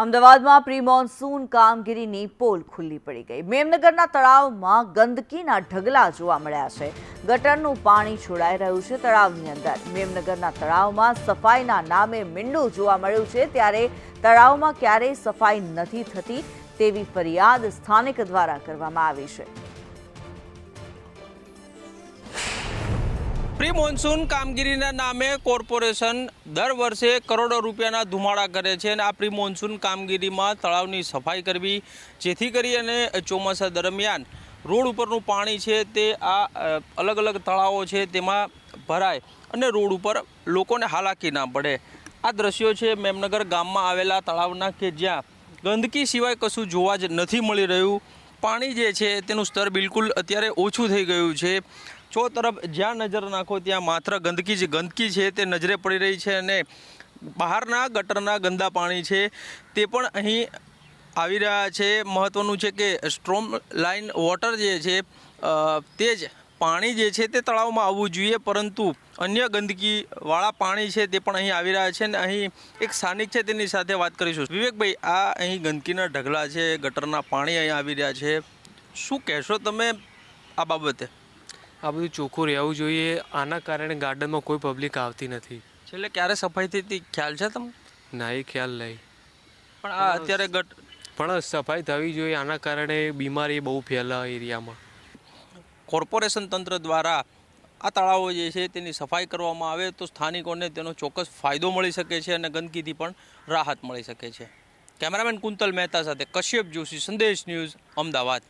અમદાવાદમાં pre monsoon કામગીરીની pole ખુલ્લી પડી ગઈ. મેમનગરના તળાવમાં ગંદકીના ઢગલા જોવા મળ્યા છે. ગટરનું પાણી છોડાઈ રહ્યું છે તળાવની અંદર. મેમનગરના તળાવમાં સફાઈના નામે મીંડું જોવા મળ્યું છે. ત્યારે તળાવમાં ક્યારેય સફાઈ નથી થતી તેવી ફરિયાદ સ્થાનિક દ્વારા કરવામાં આવી છે. પ્રી મોન્સૂન કામગીરીના નામે કોર્પોરેશન દર વર્ષે કરોડો રૂપિયાના ધુમાડા કરે છે અને આ પ્રી મોન્સૂન કામગીરીમાં તળાવની સફાઈ કરવી, જેથી કરી અને ચોમાસા દરમિયાન રોડ ઉપરનું પાણી છે તે આ અલગ અલગ તળાવો છે તેમાં ભરાય અને રોડ ઉપર લોકોને હાલાકી ના પડે. આ દ્રશ્યો છે મેમનગર ગામમાં આવેલા તળાવના કે જ્યાં ગંદકી સિવાય કશું જોવા જ નથી મળી રહ્યું. પાણી જે છે તેનું સ્તર બિલકુલ અત્યારે ઓછું થઈ ગયું છે. ચો તરફ જ્યાં નજર નાખો ત્યાં માત્ર ગંદકી જ ગંદકી છે, તે નજરે પડી રહી છે અને બહારના ગટરના ગંદા પાણી છે, તે પણ અહીં આવી રહ્યા છે. મહત્ત્વનું છે કે સ્ટ્રોમ લાઇન વોટર જે છે તે જ પાણી જે છે, તે તળાવમાં આવવું જોઈએ, પરંતુ અન્ય ગંદકીવાળા પાણી છે, તે પણ અહીં આવી રહ્યા છે અને અહીં એક સ્થાનિક છે, તેની સાથે વાત કરીશું. વિવેકભાઈ, આ અહીં ગંદકીના ઢગલા છે, ગટરના પાણી અહીં આવી રહ્યા છે. શું કહેશો તમે આ બાબતે? આ બધું ચોખ્ખું રહેવું જોઈએ. આના કારણે ગાર્ડનમાં કોઈ પબ્લિક આવતી નથી. છેલ્લે ક્યારે સફાઈ થઈ હતી? ખ્યાલ છે તમને? ના એ ખ્યાલ નહીં. પણ આ અત્યારે ગટ પણ સફાઈ થવી જોઈએ. આના કારણે બીમારી બહુ ફેલાય એરિયામાં. કોર્પોરેશન તંત્ર દ્વારા આ તળાવો જે છે તેની સફાઈ કરવામાં આવે તો સ્થાનિકોને તેનો ચોક્કસ ફાયદો મળી શકે છે અને ગંદકીથી પણ રાહત મળી શકે છે. કેમેરામેન કુંતલ મહેતા સાથે કશ્યપ જોશી સંદેશ ન્યૂઝ અમદાવાદ.